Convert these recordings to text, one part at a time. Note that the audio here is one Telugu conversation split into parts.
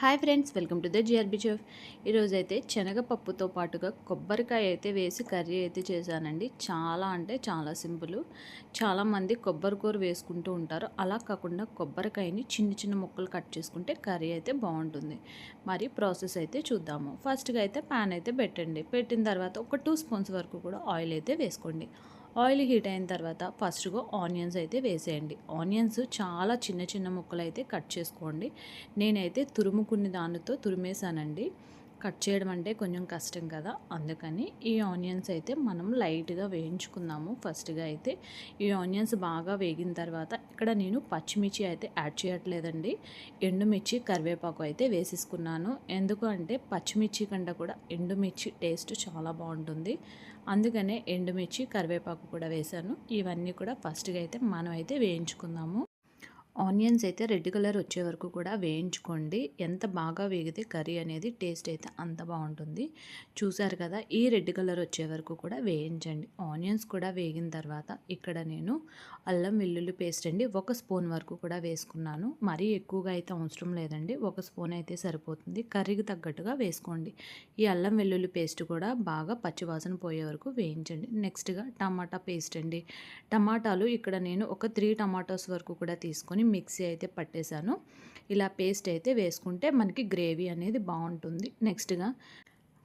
Hi friends welcome to the GRB chef ఈరోజు అయితే శనగపప్పుతో పాటుగా కొబ్బరికాయ అయితే వేసి కర్రీ అయితే చేశానండి. చాలా అంటే చాలా సింపుల్. చాలామంది కొబ్బరి కూర వేసుకుంటూ ఉంటారు. అలా కాకుండా కొబ్బరికాయని చిన్న చిన్న ముక్కలు కట్ చేసుకుంటే కర్రీ అయితే బాగుంటుంది. మరి ప్రాసెస్ అయితే చూద్దాము. ఫస్ట్గా అయితే ప్యాన్ అయితే పెట్టండి. పెట్టిన తర్వాత ఒక టూ స్పూన్స్ వరకు కూడా ఆయిల్ అయితే వేసుకోండి. ఆయిల్ హీట్ అయిన తర్వాత ఫస్ట్గా ఆనియన్స్ అయితే వేసేయండి. ఆనియన్స్ చాలా చిన్న చిన్న ముక్కలు అయితే కట్ చేసుకోండి. నేనైతే తురుముకుని దానితో తురిమేశానండి. కట్ చేయడం అంటే కొంచెం కష్టం కదా. అందుకని ఈ ఆనియన్స్ అయితే మనం లైట్గా వేయించుకుందాము. ఫస్ట్గా అయితే ఈ ఆనియన్స్ బాగా వేగిన తర్వాత ఇక్కడ నేను పచ్చిమిర్చి అయితే యాడ్ చేయట్లేదండి. ఎండుమిర్చి కరివేపాకు అయితే వేసేసుకున్నాను. ఎందుకు అంటే పచ్చిమిర్చి కంటే కూడా ఎండుమిర్చి టేస్ట్ చాలా బాగుంటుంది. అందుకనే ఎండుమిర్చి కరివేపాకు కూడా వేశాను. ఇవన్నీ కూడా ఫస్ట్గా అయితే మనం అయితే వేయించుకుందాము. ఆనియన్స్ అయితే రెడ్ కలర్ వచ్చే వరకు కూడా వేయించుకోండి. ఎంత బాగా వేగితే కర్రీ అనేది టేస్ట్ అయితే అంత బాగుంటుంది. చూసారు కదా ఈ రెడ్ కలర్ వచ్చే వరకు కూడా వేయించండి. ఆనియన్స్ కూడా వేగిన తర్వాత ఇక్కడ నేను అల్లం వెల్లుల్లి పేస్ట్ అండి ఒక స్పూన్ వరకు కూడా వేసుకున్నాను. మరీ ఎక్కువగా అయితే అవసరం లేదండి. ఒక స్పూన్ అయితే సరిపోతుంది. కర్రీకి తగ్గట్టుగా వేసుకోండి. ఈ అల్లం వెల్లుల్లి పేస్ట్ కూడా బాగా పచ్చివాసన పోయే వరకు వేయించండి. నెక్స్ట్గా టమాటా పేస్ట్ అండి. టమాటాలు ఇక్కడ నేను ఒక త్రీ టమాటోస్ వరకు కూడా తీసుకొని తీసుకొని మిక్సీ అయితే పట్టేశాను. ఇలా పేస్ట్ అయితే వేసుకుంటే మనకి గ్రేవీ అనేది బాగుంటుంది. నెక్స్ట్గా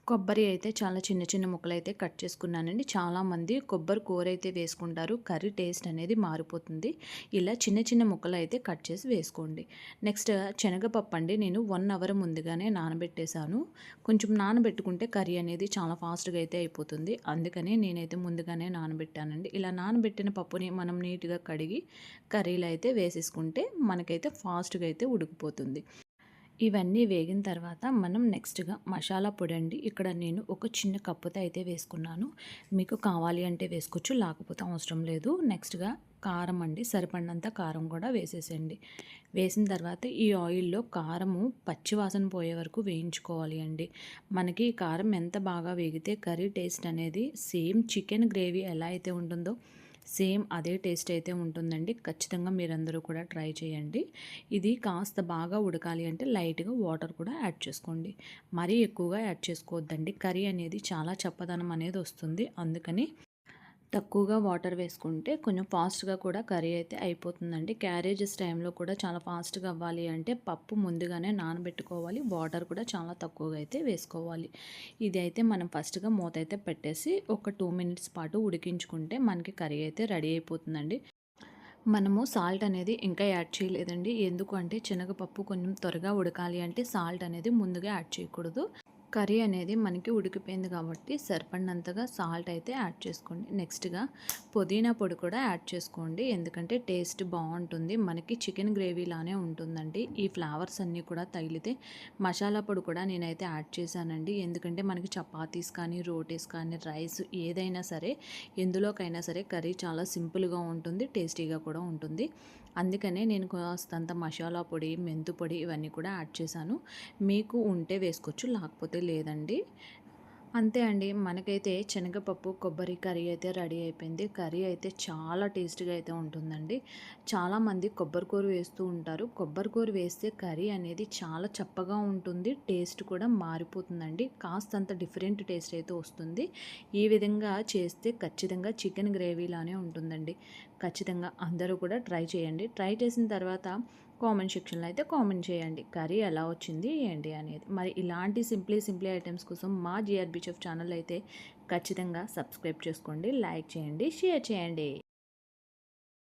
కొబ్బరి అయితే చాలా చిన్న చిన్న ముక్కలు అయితే కట్ చేసుకున్నానండి. చాలామంది కొబ్బరి కూర అయితే వేసుకుంటారు. కర్రీ టేస్ట్ అనేది మారిపోతుంది. ఇలా చిన్న చిన్న ముక్కలు అయితే కట్ చేసి వేసుకోండి. నెక్స్ట్ శనగపప్పు అండి. నేను వన్ అవర్ ముందుగానే నానబెట్టేశాను. కొంచెం నానబెట్టుకుంటే కర్రీ అనేది చాలా ఫాస్ట్గా అయితే అయిపోతుంది. అందుకని నేనైతే ముందుగానే నానబెట్టానండి. ఇలా నానబెట్టిన పప్పుని మనం నీట్గా కడిగి కర్రీలో అయితే వేసేసుకుంటే మనకైతే ఫాస్ట్గా అయితే ఉడికిపోతుంది. ఇవన్నీ వేగిన తర్వాత మనం నెక్స్ట్గా మసాలా పొడి అండి ఇక్కడ నేను ఒక చిన్న కప్పుతో అయితే వేసుకున్నాను. మీకు కావాలి అంటే వేసుకోవచ్చు లేకపోతే అవసరం లేదు. నెక్స్ట్గా కారం అండి సరిపడినంత కారం కూడా వేసేసండి వేసిన తర్వాత ఈ ఆయిల్లో కారము పచ్చివాసన పోయే వరకు వేయించుకోవాలి అండి. మనకి కారం ఎంత బాగా వేగితే కర్రీ టేస్ట్ అనేది సేమ్ చికెన్ గ్రేవీ ఎలా అయితే ఉంటుందో సేమ్ అదే టేస్ట్ అయితే ఉంటుందండి. ఖచ్చితంగా మీరందరూ కూడా ట్రై చేయండి. ఇది కాస్త బాగా ఉడకాలి అంటే లైట్గా వాటర్ కూడా యాడ్ చేసుకోండి. మరీ ఎక్కువగా యాడ్ చేసుకోవద్దండి. కర్రీ అనేది చాలా చప్పదనం అనేది వస్తుంది. అందుకని తక్కువగా వాటర్ వేసుకుంటే కొంచెం ఫాస్ట్గా కూడా కర్రీ అయితే అయిపోతుందండి. క్యారేజెస్ టైంలో కూడా చాలా ఫాస్ట్గా అవ్వాలి అంటే పప్పు ముందుగానే నానబెట్టుకోవాలి. వాటర్ కూడా చాలా తక్కువగా అయితే వేసుకోవాలి. ఇది అయితే మనం ఫస్ట్గా మూత అయితే పెట్టేసి ఒక టూ మినిట్స్ పాటు ఉడికించుకుంటే మనకి కర్రీ అయితే రెడీ అయిపోతుందండి. మనము సాల్ట్ అనేది ఇంకా యాడ్ చేయలేదండి. ఎందుకు అంటే శనగపప్పు కొంచెం త్వరగా ఉడకాలి అంటే సాల్ట్ అనేది ముందుగా యాడ్ చేయకూడదు. కర్రీ అనేది మనకి ఉడికిపోయింది కాబట్టి సరిపడినంతగా సాల్ట్ అయితే యాడ్ చేసుకోండి. నెక్స్ట్గా పుదీనా పొడి కూడా యాడ్ చేసుకోండి. ఎందుకంటే టేస్ట్ బాగుంటుంది. మనకి చికెన్ గ్రేవీలానే ఉంటుందండి. ఈ ఫ్లేవర్స్ అన్నీ కూడా తగిలితే మసాలా పొడి కూడా నేనైతే యాడ్ చేశానండి. ఎందుకంటే మనకి చపాతీస్ కానీ రోటీస్ కానీ రైస్ ఏదైనా సరే ఎందులోకైనా సరే కర్రీ చాలా సింపుల్గా ఉంటుంది టేస్టీగా కూడా ఉంటుంది. అందుకనే నేను కాస్తంత మసాలా పొడి మెంతు పొడి ఇవన్నీ కూడా యాడ్ చేశాను. మీకు ఉంటే వేసుకోవచ్చు లేకపోతే లేదండి. అంతే అండి. మనకైతే శనగపప్పు కొబ్బరి కర్రీ అయితే రెడీ అయిపోయింది. కర్రీ అయితే చాలా టేస్ట్గా అయితే ఉంటుందండి. చాలామంది కొబ్బరికూర వేస్తూ ఉంటారు. కొబ్బరికూర వేస్తే కర్రీ అనేది చాలా చప్పగా ఉంటుంది. టేస్ట్ కూడా మారిపోతుందండి. కాస్తంత డిఫరెంట్ టేస్ట్ అయితే వస్తుంది. ఈ విధంగా చేస్తే ఖచ్చితంగా చికెన్ గ్రేవీలానే ఉంటుందండి. ఖచ్చితంగా అందరూ కూడా ట్రై చేయండి. ట్రై చేసిన తర్వాత కామెంట్ సెక్షన్లో అయితే కామెంట్ చేయండి. కర్రీ ఎలా వచ్చింది ఏంటి అనేది. మరి ఇలాంటి సింప్లీ సింప్లీ ఐటమ్స్ కోసం మా జిఆర్బీ చెఫ్ ఛానల్ అయితే ఖచ్చితంగా సబ్స్క్రైబ్ చేసుకోండి లైక్ చేయండి షేర్ చేయండి.